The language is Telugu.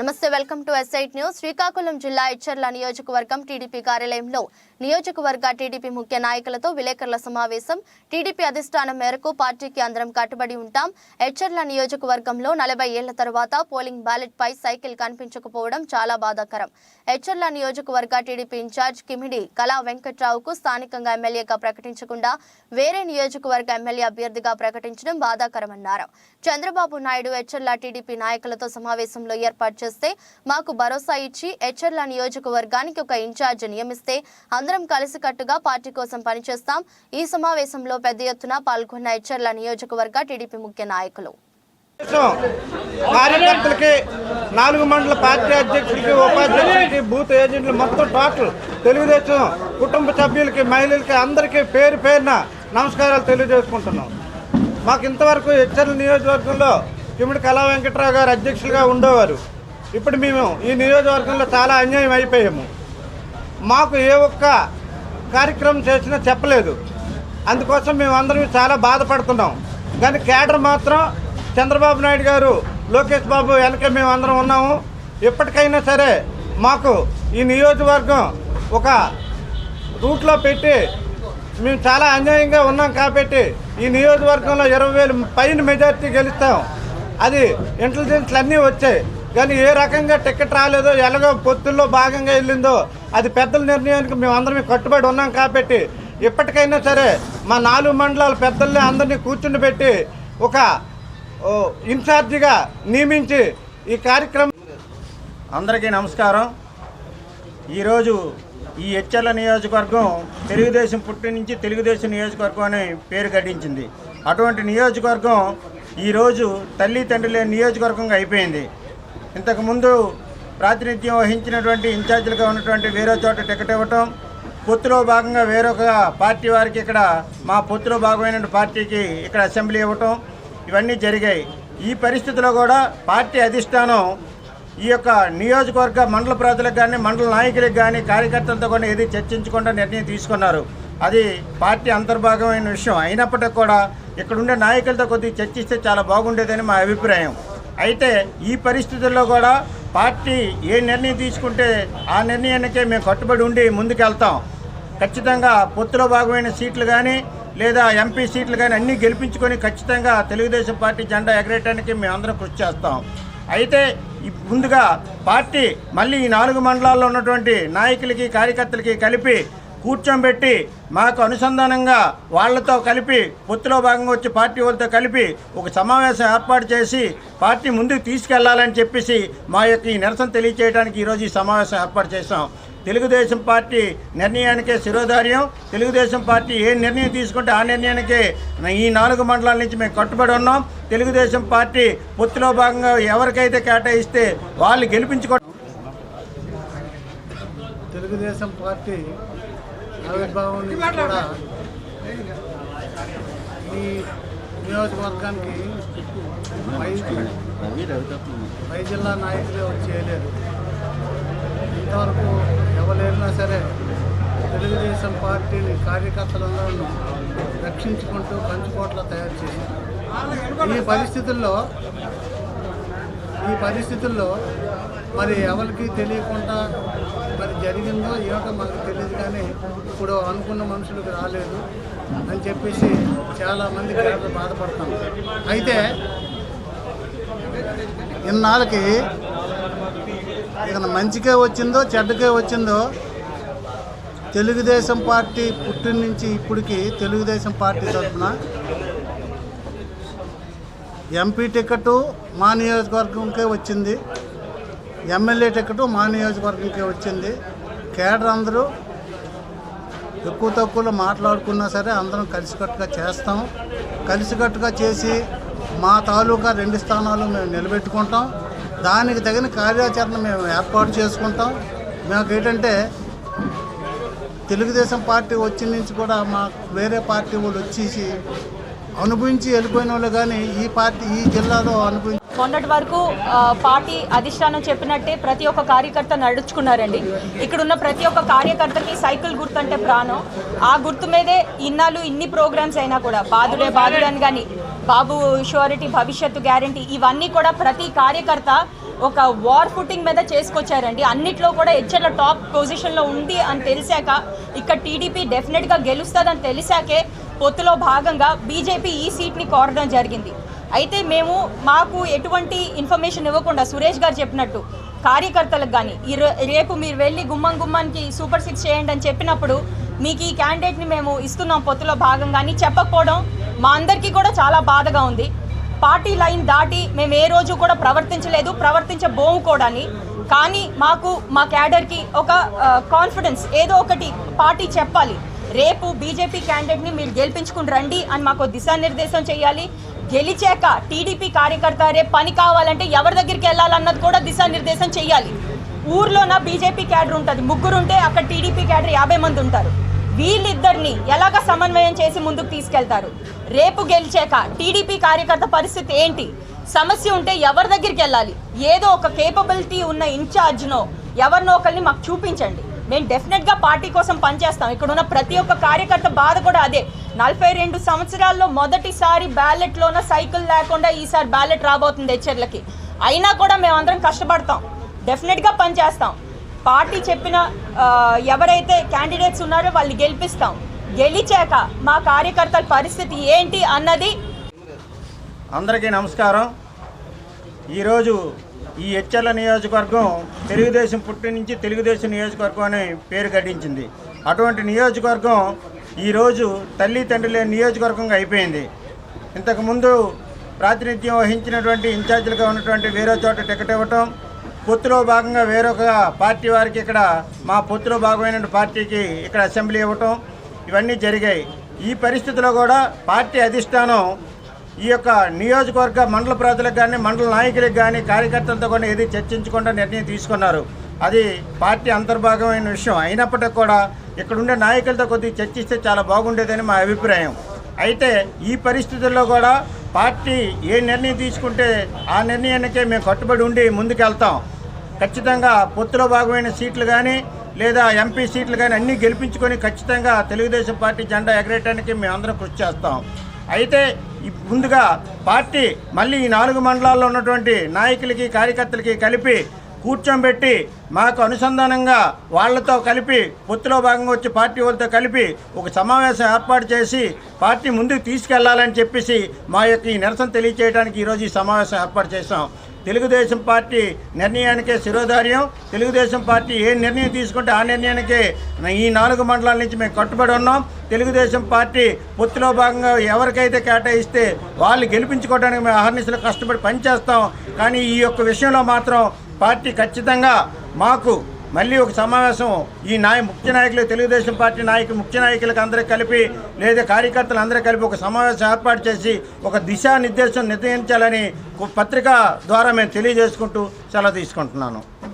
నమస్తే welcome to SIT news Srikakulam జిల్లా ఇచ్చర్ల నియోజకవర్గం టీడీపీ కార్యాలయంలో నియోజకవర్గ టీడీపీ ముఖ్య నాయకులతో విలేకరుల సమావేశం. టీడీపీ అధిష్టానం మేరకు పార్టీకి అందరం కట్టుబడి ఉంటాం. ఎచ్చర్ల నియోజకవర్గంలో నలభై ఏళ్ళ తర్వాత పోలింగ్ బ్యాలెట్ పై సైకిల్ కనిపించకపోవడం చాలా బాధాకరం. ఎచ్చర్ల నియోజకవర్గ టీడీపీ ఇన్ఛార్జ్ కిమిడి కళా వెంకట్రావుకు స్థానికంగా ఎమ్మెల్యేగా ప్రకటించకుండా వేరే నియోజకవర్గ ఎమ్మెల్యే అభ్యర్థిగా ప్రకటించడం బాధాకరమన్నారు. చంద్రబాబు నాయుడు ఎచ్చర్ల టీడీపీ నాయకులతో సమావేశంలో ఏర్పాటు చేస్తే మాకు భరోసా ఇచ్చి హెచ్ఎర్ల నియోజకవర్గానికి ఒక ఇన్ఛార్జ్ నియమిస్తే అందరం కలిసికట్టుగా పార్టీ కోసం పనిచేస్తాం. ఈ సమావేశంలో పెద్ద ఎత్తున పాల్గొన్న హెచ్ఎర్ల నియోజకవర్గ టీడీపీ ముఖ్య నాయకులు. కార్యకర్తలకి నాలుగు మండల పార్టీ అధ్యక్షులకి ఉపాధ్యక్షులకి బూత్ ఏజెంట్లు మొత్తం టోటల్ తెలుగుదేశం కుటుంబ సభ్యులకి మహిళలకి అందరికీ పేరు పేరున నమస్కారాలు తెలియజేసుకుంటున్నాం. మాకు ఇంతవరకు హెచ్ఎల్ నియోజకవర్గంలో కిమిడి కళా వెంకట్రావు గారు అధ్యక్షులుగా ఉండేవారు. ఇప్పుడు మేము ఈ నియోజకవర్గంలో చాలా అన్యాయం అయిపోయాము. మాకు ఏ ఒక్క కార్యక్రమం చేసినా చెప్పలేదు. అందుకోసం మేము అందరం చాలా బాధపడుతున్నాం. కానీ కేడర్ మాత్రం చంద్రబాబు నాయుడు గారు లోకేష్ బాబు వెనక మేము అందరం ఉన్నాము. ఎప్పటికైనా సరే మాకు ఈ నియోజకవర్గం ఒక రూట్లో పెట్టి మేము చాలా అన్యాయంగా ఉన్నాం కాబట్టి ఈ నియోజకవర్గంలో ఇరవై వేలు పైన మెజార్టీ గెలుస్తాం. అది ఇంటెలిజెన్స్లు అన్నీ వచ్చాయి. కానీ ఏ రకంగా టికెట్ రాలేదో ఎలాగో పొత్తుల్లో భాగంగా వెళ్ళిందో అది పెద్దల నిర్ణయానికి మేము కట్టుబడి ఉన్నాం కాబట్టి ఇప్పటికైనా సరే మా నాలుగు మండలాల పెద్దల్ని అందరినీ కూర్చుని పెట్టి ఒక ఇన్ఛార్జిగా నియమించి ఈ కార్యక్రమం అందరికీ నమస్కారం. ఈరోజు ఈ హెచ్ఎల్ నియోజకవర్గం తెలుగుదేశం పుట్టి నుంచి తెలుగుదేశం నియోజకవర్గం అని పేరు గడించింది. అటువంటి నియోజకవర్గం ఈరోజు తల్లి తండ్రి లేని నియోజకవర్గంగా అయిపోయింది. ఇంతకుముందు ప్రాతినిధ్యం వహించినటువంటి ఇన్ఛార్జీలుగా ఉన్నటువంటి వేరే చోట టికెట్ ఇవ్వటం పొత్తులో భాగంగా వేరొక పార్టీ వారికి ఇక్కడ మా పొత్తులో భాగమైన పార్టీకి ఇక్కడ అసెంబ్లీ ఇవ్వటం ఇవన్నీ జరిగాయి. ఈ పరిస్థితిలో కూడా పార్టీ అధిష్టానం ఈ యొక్క నియోజకవర్గ మండల ప్రజలకు కానీ మండల నాయకులకు కానీ కార్యకర్తలతో కూడా ఏది చర్చించకుండా నిర్ణయం తీసుకున్నారు. అది పార్టీ అంతర్భాగమైన విషయం. అయినప్పటికీ కూడా ఇక్కడ ఉండే నాయకులతో కొద్దిగా చర్చిస్తే చాలా బాగుండేదని మా అభిప్రాయం. అయితే ఈ పరిస్థితుల్లో కూడా పార్టీ ఏ నిర్ణయం తీసుకుంటే ఆ నిర్ణయానికే మేము కట్టుబడి ఉండి ముందుకెళ్తాం. ఖచ్చితంగా పొత్తులో భాగమైన సీట్లు కానీ లేదా ఎంపీ సీట్లు కానీ అన్నీ గెలిపించుకొని ఖచ్చితంగా తెలుగుదేశం పార్టీ జెండా ఎగరేయడానికి మేము అందరం కృషి చేస్తాం. అయితే ముందుగా పార్టీ మళ్ళీ ఈ నాలుగు మండలాల్లో ఉన్నటువంటి నాయకులకి కార్యకర్తలకి కలిపి కూర్చోబెట్టి మాకు అనుసంధానంగా వాళ్ళతో కలిపి పొత్తులో భాగంగా వచ్చి పార్టీ వాళ్ళతో కలిపి ఒక సమావేశం ఏర్పాటు చేసి పార్టీ ముందుకు తీసుకెళ్ళాలని చెప్పేసి మా యొక్క ఈ నిరసన తెలియచేయడానికి ఈరోజు ఈ సమావేశం ఏర్పాటు చేశాం. తెలుగుదేశం పార్టీ నిర్ణయానికే శిరోధార్యం. తెలుగుదేశం పార్టీ ఏ నిర్ణయం తీసుకుంటే ఆ నిర్ణయానికే ఈ నాలుగు మండలాల నుంచి మేము కట్టుబడి ఉన్నాం. తెలుగుదేశం పార్టీ పొత్తులో భాగంగా ఎవరికైతే కేటాయిస్తే వాళ్ళు గెలిపించుకో తెలుగుదేశం పార్టీ ఆవిర్భావం నుంచి కూడా ఈ నియోజకవర్గానికి పై జిల్లా నాయకులే వచ్చి చేయలేదు. ఇంతవరకు ఎవరైనా సరే తెలుగుదేశం పార్టీని కార్యకర్తలందరూ రక్షించుకుంటూ పంచుకోట్ల తయారు చేశారు ఈ పరిస్థితుల్లో ఈ పరిస్థితుల్లో మరి ఎవరికి తెలియకుండా మరి జరిగిందో ఏమిటో మనకు తెలియదు కానీ ఇప్పుడు అనుకున్న మనుషులకు రాలేదు అని చెప్పేసి చాలామంది కేడర్ బాధపడతాం అయితే ఇన్నాళ్ళకి ఇక మంచికే వచ్చిందో చెడ్డకే వచ్చిందో తెలుగుదేశం పార్టీ పుట్టిన నుంచి ఇప్పటికి తెలుగుదేశం పార్టీ తరఫున ఎంపీ టికెట్ మా నియోజకవర్గంకే వచ్చింది. ఎమ్మెల్యే టికెట్ మా నియోజకవర్గంకి వచ్చింది. కేడర్ అందరూ ఎక్కువ తక్కువలో మాట్లాడుకున్నా సరే అందరం కలిసికట్టుగా చేస్తాం. కలిసికట్టుగా చేసి మా తాలూకా రెండు స్థానాలు మేము నిలబెట్టుకుంటాం. దానికి తగిన కార్యాచరణ మేము ఏర్పాటు చేసుకుంటాం. మాకు ఏంటంటే తెలుగుదేశం పార్టీ వచ్చిన నుంచి కూడా మా వేరే పార్టీ వాళ్ళు వచ్చేసి అనుభవించి వెళ్ళిపోయిన వాళ్ళు కానీ ఈ పార్టీ ఈ జిల్లాలో అనుభవించి మొన్నటి వరకు పార్టీ అధిష్టానం చెప్పినట్టే ప్రతి ఒక్క కార్యకర్త నడుచుకున్నారండి. ఇక్కడ ఉన్న ప్రతి ఒక్క కార్యకర్తకి సైకిల్ గుర్తు అంటే ప్రాణం. ఆ గుర్తు మీదే ఇన్నాళ్ళు ఇన్ని ప్రోగ్రామ్స్ అయినా కూడా బాధుడే బాధుడని కానీ బాబు షూరిటీ భవిష్యత్తు గ్యారంటీ ఇవన్నీ కూడా ప్రతి కార్యకర్త ఒక వార్ ఫుటింగ్ మీద చేసుకొచ్చారండి. అన్నిట్లో కూడా హెచ్ఎల్ టాప్ పొజిషన్లో ఉంది అని తెలిసాక ఇక్కడ టీడీపీ డెఫినెట్గా గెలుస్తుందని తెలిసాకే పొత్తులో భాగంగా బీజేపీ ఈ సీట్ని కోరడం జరిగింది. అయితే మేము మాకు ఎటువంటి ఇన్ఫర్మేషన్ ఇవ్వకుండా సురేష్ గారు చెప్పినట్టు కార్యకర్తలకు కానీ ఈ రేపు మీరు వెళ్ళి గుమ్మం గుమ్మానికి సూపర్ సిక్స్ చేయండి అని చెప్పినప్పుడు మీకు ఈ క్యాండిడేట్ని మేము ఇస్తున్నాం పొత్తులో భాగంగా అని చెప్పకపోవడం మా అందరికీ కూడా చాలా బాధగా ఉంది. పార్టీ లైన్ దాటి మేము ఏ రోజు కూడా ప్రవర్తించలేదు ప్రవర్తించబోము కూడాని కానీ మాకు మా క్యాడర్కి ఒక కాన్ఫిడెన్స్ ఏదో ఒకటి పార్టీ చెప్పాలి. రేపు బీజేపీ క్యాండిడేట్ని మీరు గెలిపించుకుని రండి అని మాకు దిశానిర్దేశం చేయాలి. గెలిచాక టీడీపీ కార్యకర్త రేపు పని కావాలంటే ఎవరి దగ్గరికి వెళ్ళాలన్నది కూడా దిశానిర్దేశం చేయాలి. ఊర్లోన బీజేపీ క్యాడర్ ఉంటుంది. ముగ్గురు ఉంటే అక్కడ టీడీపీ క్యాడర్ యాభై మంది ఉంటారు. వీళ్ళిద్దరిని ఎలాగ సమన్వయం చేసి ముందుకు తీసుకెళ్తారు? రేపు గెలిచాక టీడీపీ కార్యకర్త పరిస్థితి ఏంటి? సమస్య ఉంటే ఎవరి దగ్గరికి వెళ్ళాలి? ఏదో ఒక కేపబిలిటీ ఉన్న ఇన్ఛార్జ్నో ఎవరినో ఒకరిని మాకు చూపించండి. మేము డెఫినెట్గా పార్టీ కోసం పనిచేస్తాం. ఇక్కడ ఉన్న ప్రతి ఒక్క కార్యకర్త బాధ కూడా అదే. నలభై రెండు సంవత్సరాల్లో మొదటిసారి బ్యాలెట్లోన సైకిల్ లేకుండా ఈసారి బ్యాలెట్ రాబోతుంది హెచ్చర్లకి అయినా కూడా మేమందరం కష్టపడతాం. డెఫినెట్గా పనిచేస్తాం. పార్టీ చెప్పిన ఎవరైతే క్యాండిడేట్స్ ఉన్నారో వాళ్ళు గెలిపిస్తాం. గెలిచాక మా కార్యకర్తల పరిస్థితి ఏంటి అన్నది అందరికీ నమస్కారం. ఈరోజు ఈ హెచ్ఎల్ల నియోజకవర్గం తెలుగుదేశం పుట్టి నుంచి తెలుగుదేశం నియోజకవర్గం అని పేరు గడించింది అటువంటి నియోజకవర్గం ఈరోజు తల్లి తండ్రి లేని నియోజకవర్గంగా అయిపోయింది. ఇంతకుముందు ప్రాతినిధ్యం వహించినటువంటి ఇన్ఛార్జీలుగా ఉన్నటువంటి వేరే చోట టికెట్ ఇవ్వటం పొత్తులో భాగంగా వేరొక పార్టీ వారికి ఇక్కడ మా పొత్తులో భాగమైన పార్టీకి ఇక్కడ అసెంబ్లీ ఇవ్వటం ఇవన్నీ జరిగాయి. ఈ పరిస్థితిలో కూడా పార్టీ అధిష్టానం ఈ యొక్క నియోజకవర్గ మండల ప్రజలకు కానీ మండల నాయకులకు కానీ కార్యకర్తలతో కూడా ఏది చర్చించకుండా నిర్ణయం తీసుకున్నారు. అది పార్టీ అంతర్భాగమైన విషయం. అయినప్పటికీ కూడా ఇక్కడుండే నాయకులతో కొద్దిగా చర్చిస్తే చాలా బాగుండేదని మా అభిప్రాయం. అయితే ఈ పరిస్థితుల్లో కూడా పార్టీ ఏ నిర్ణయం తీసుకుంటే ఆ నిర్ణయానికే మేము కట్టుబడి ఉండి ముందుకెళ్తాం. ఖచ్చితంగా పొత్తులో భాగమైన సీట్లు కానీ లేదా ఎంపీ సీట్లు కానీ అన్నీ గెలిపించుకొని ఖచ్చితంగా తెలుగుదేశం పార్టీ జెండా ఎగరేయడానికి మేము అందరం కృషి చేస్తాం. అయితే ముందుగా పార్టీ మళ్ళీ ఈ నాలుగు మండలాల్లో ఉన్నటువంటి నాయకులకి కార్యకర్తలకి కలిపి కూర్చోబెట్టి మాకు అనుసంధానంగా వాళ్ళతో కలిపి పొత్తులో భాగంగా వచ్చి పార్టీ వాళ్ళతో కలిపి ఒక సమావేశం ఏర్పాటు చేసి పార్టీ ముందుకు తీసుకెళ్ళాలని చెప్పేసి మా యొక్క ఈ నిరసన తెలియచేయడానికి ఈరోజు ఈ సమావేశం ఏర్పాటు చేశాం. తెలుగుదేశం పార్టీ నిర్ణయానికే శిరోధార్యం తెలుగుదేశం పార్టీ ఏ నిర్ణయం తీసుకుంటే ఆ నిర్ణయానికే ఈ నాలుగు మండలాల నుంచి మేము కట్టుబడి ఉన్నాం. తెలుగుదేశం పార్టీ పొత్తులో భాగంగా ఎవరికైతే కేటాయిస్తే వాళ్ళు గెలిపించుకోవడానికి మేము అహర్నిశలు కష్టపడి పనిచేస్తాం. కానీ ఈ యొక్క విషయంలో మాత్రం పార్టీ ఖచ్చితంగా మాకు మళ్ళీ ఒక సమావేశం ఈ నాయ ముఖ్య నాయకులు తెలుగుదేశం పార్టీ నాయకులు ముఖ్య నాయకులకు అందరికి కలిపి లేదా కార్యకర్తలు అందరూ కలిపి ఒక సమావేశం ఏర్పాటు చేసి ఒక దిశానిర్దేశం నిర్ణయించాలని పత్రిక ద్వారా మేము తెలియజేసుకుంటూ సెలవు తీసుకుంటున్నాను.